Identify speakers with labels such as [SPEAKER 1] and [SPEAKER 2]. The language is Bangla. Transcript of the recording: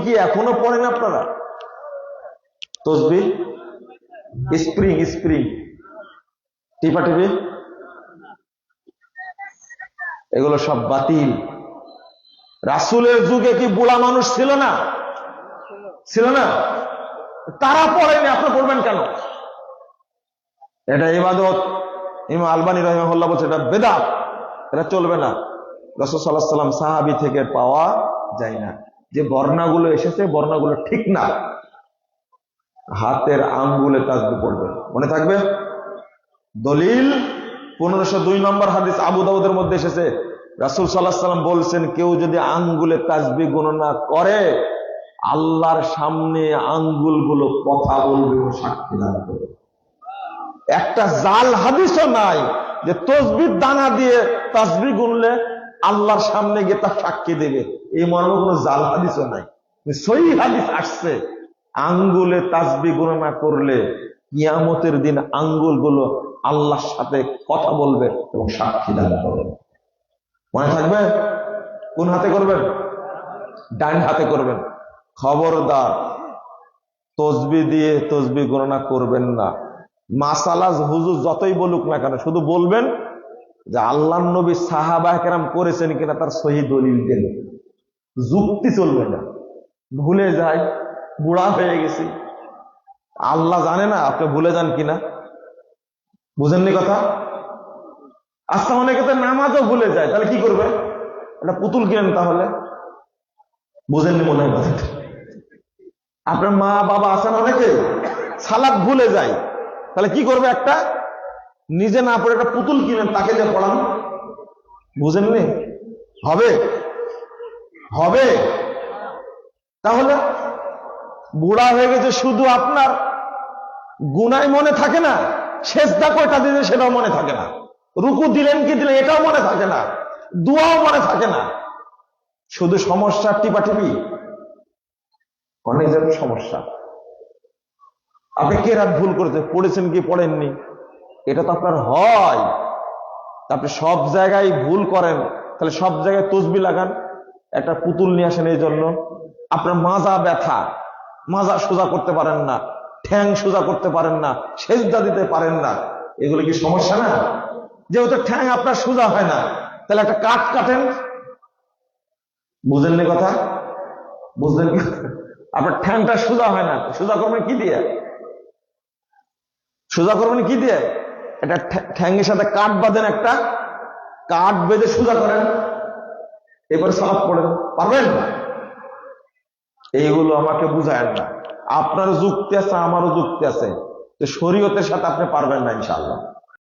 [SPEAKER 1] কি এখনও পড়েন আপনারা? তসবি স্প্রিং স্প্রিং। টিপা টিপি। এগুলো সব বাতিল। রাসুলের যুগে কি বুড়া মানুষ ছিল না? ছিল না? তারা পড়েনি, আপনি পড়বেন কেন? এটা ইবাদত। ইমা আলবানী রহিমহল্লা বলছে, এটা বেদাত। এটা চলবে না। রসদ সাল্লাহ সাল্লাম সাহাবি থেকে পাওয়া যায় না। যে বর্ণাগুলো এসেছে, বর্ণাগুলো ঠিক না। হাতের আঙ্গুলে তাজবি পড়বে। মনে থাকবে? দলিল, পনেরোশো দুই নম্বর হাদিস আবু দাউদের মধ্যে এসেছে। রাসুল সাল্লাহ সাল্লাম বলছেন, কেউ যদি আঙ্গুলে তাজবি গণনা করে, আল্লাহর সামনে আঙ্গুলগুলো কথা বলবে ও সাক্ষী দান করবে। একটা জাল হাদিসও নাই যে তসবির দানা দিয়ে তাজবি গুনলে আল্লাহর সামনে গিয়ে তার সাক্ষী দেবে। এই মর্ম কোনো জাল হাদিসও নাই। সই হাদিস আসছে। আঙ্গুলে তাসবি গণনা করলে কিয়ামতের দিন আঙ্গুলগুলো আল্লাহর সাথে কথা বলবে এবং সাক্ষী দান করবে। মনে থাকবে? কোন হাতে করবেন? ডান হাতে করবেন। খবরদার। তসবি দিয়ে তসবি গণনা করবেন না। মাসালাজ, হুজুর যতই বলুক না কেন, শুধু বলবেন যে আল্লাহ নবী সাহাবা কেরাম করেছেন কিনা তার সহি দলিল দেন যুক্তি চলবে না। ভুলে যায় বুড়া হয়ে গেছি। আল্লাহ জানে না আপনি ভুলে যান কিনা। বুঝেননি কথা? আচ্ছা অনেকে তো নামাজও ভুলে যায়। তাহলে কি করবে? একটা পুতুল কিনেন তাহলে। বুঝেননি মনে হয় আপনার মা বাবা আছেন অনেকে, সালাদ ভুলে যায়। তাহলে কি করবে একটা? নিজে না পড়ে একটা পুতুল কিনেন, তাকে দিয়ে পড়ান। বুঝেননি হবে? হবে? তাহলে বুড়া হয়ে গেছে শুধু আপনার। গুনায় মনে থাকে না শেষদা কয়টা দিলে সেটাও মনে থাকে না। রুকু দিলেন কি দিলেন, এটাও মনে থাকে না। দুয়াও মনে থাকে না। শুধু সমস্যা টিপাটিপি? অনেক সমস্যা। আপনি কে রাত ভুল করেছে? পড়েছেন কি, পড়েননি? এটা তো আপনার হয়। আপনি সব জায়গায় ভুল করেন, তাহলে সব জায়গায় তসবি লাগান, একটা পুতুল নিয়ে আসেন এই জন্য। আপনার মাজা ব্যথা, মাজা সোজা করতে পারেন না, ঠ্যাং সোজা করতে পারেন না, সেজদা দিতে পারেন না। এগুলো কি সমস্যা না? যেহেতু ঠ্যাং আপনার সোজা হয় না, তাহলে একটা কাঠ কাটেন। বুঝলেন কথা? বুঝলেন আপনার ঠ্যাংটা সোজা হয় না, সোজা করবেন কি দিয়ে? সোজা করবেন কি দিয়ে? এটা ঠ্যাংয়ের সাথে কাঠ বাঁধেন একটা, কাঠ বেঁধে সোজা করেন এবার সালাদ করেন পারবেন? এইগুলো আমাকে বুঝায় না। আপনারও যুক্তি আছে, আমারও যুক্তি আছে। শরীয়তের সাথে আপনি পারবেন না, ইনশাআল্লাহ।